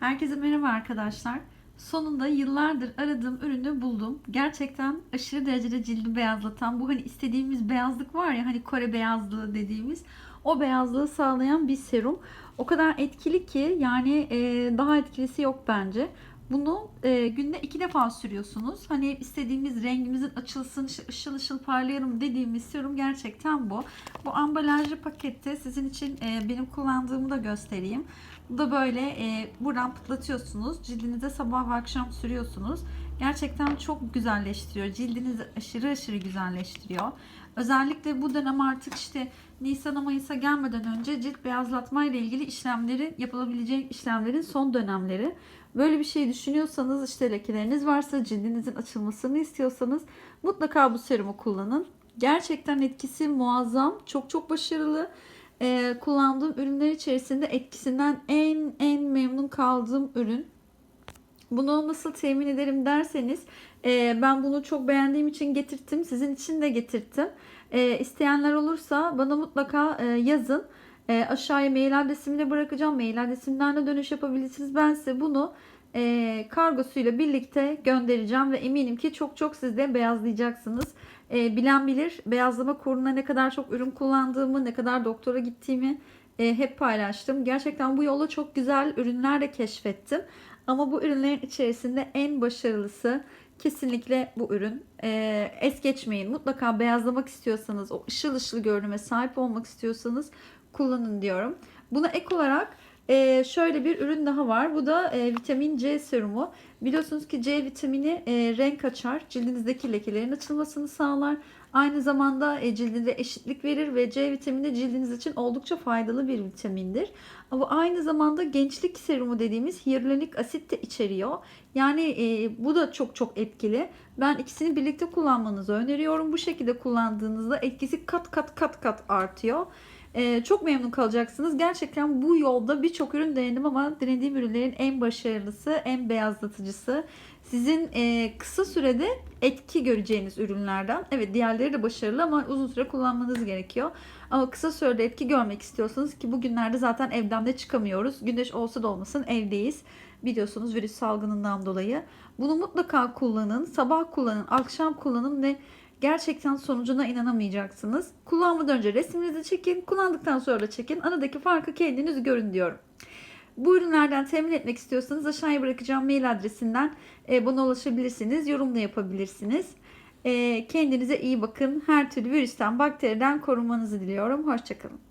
Herkese merhaba arkadaşlar. Sonunda yıllardır aradığım ürünü buldum. Gerçekten aşırı derecede cildi beyazlatan, bu hani istediğimiz beyazlık var ya hani Kore beyazlığı dediğimiz o beyazlığı sağlayan bir serum. O kadar etkili ki yani daha etkilisi yok bence. Bunu e, günde iki defa sürüyorsunuz. Hani istediğimiz rengimizin açılsın, ışı- ışıl ışıl parlayalım dediğimiz serum gerçekten bu. Bu ambalajlı pakette sizin için e, benim kullandığımı da göstereyim. Bu da böyle e, buradan pıtlatıyorsunuz. Cildinize sabah ve akşam sürüyorsunuz. Gerçekten çok güzelleştiriyor. Cildinizi aşırı aşırı güzelleştiriyor. Özellikle bu dönem artık işte Nisan'a Mayıs'a gelmeden önce cilt beyazlatma ile ilgili işlemleri yapılabilecek işlemlerin son dönemleri. Böyle bir şey düşünüyorsanız işte lekeleriniz varsa cildinizin açılmasını istiyorsanız mutlaka bu serumu kullanın. Gerçekten etkisi muazzam. Çok çok başarılı. Ee, kullandığım ürünler içerisinde etkisinden en en memnun kaldığım ürün. Bunu nasıl temin ederim derseniz e, ben bunu çok beğendiğim için getirttim. Sizin için de getirttim. E, isteyenler olursa bana mutlaka e, yazın. E, aşağıya mail adresimi de bırakacağım. Mail adresimden de dönüş yapabilirsiniz. Ben size bunu e, kargosuyla birlikte göndereceğim ve eminim ki çok çok siz de beyazlayacaksınız. E, bilen bilir beyazlama kuruna ne kadar çok ürün kullandığımı, ne kadar doktora gittiğimi e, hep paylaştım. Gerçekten bu yola çok güzel ürünler de keşfettim. Ama bu ürünlerin içerisinde en başarılısı kesinlikle bu ürün. E, es geçmeyin. Mutlaka beyazlamak istiyorsanız, o ışıl ışıl görünüme sahip olmak istiyorsanız kullanın diyorum. Buna ek olarak e, şöyle bir ürün daha var. Bu da e, vitamin C serumu. Biliyorsunuz ki C vitamini e, renk açar. Cildinizdeki lekelerin açılmasını sağlar. Aynı zamanda e, cildinde eşitlik verir ve C vitamini cildiniz için oldukça faydalı bir vitamindir. Ama aynı zamanda gençlik serumu dediğimiz hyaluronik asit de içeriyor. Yani e, bu da çok çok etkili. Ben ikisini birlikte kullanmanızı öneriyorum. Bu şekilde kullandığınızda etkisi kat kat kat kat artıyor. Ee, çok memnun kalacaksınız. Gerçekten bu yolda birçok ürün denedim ama denediğim ürünlerin en başarılısı, en beyazlatıcısı. Sizin e, kısa sürede etki göreceğiniz ürünlerden. Evet diğerleri de başarılı ama uzun süre kullanmanız gerekiyor. Ama kısa sürede etki görmek istiyorsanız ki bugünlerde zaten evden de çıkamıyoruz. Güneş olsa da olmasın evdeyiz. Biliyorsunuz virüs salgınından dolayı. Bunu mutlaka kullanın. Sabah kullanın, akşam kullanın ve gerçekten sonucuna inanamayacaksınız. Kullanmadan önce resminizi çekin, kullandıktan sonra da çekin. Aradaki farkı kendiniz görün diyorum. Bu ürünlerden temin etmek istiyorsanız aşağıya bırakacağım mail adresinden e, bana ulaşabilirsiniz. Yorum da yapabilirsiniz. E, kendinize iyi bakın. Her türlü virüsten, bakteriden korunmanızı diliyorum. Hoşçakalın.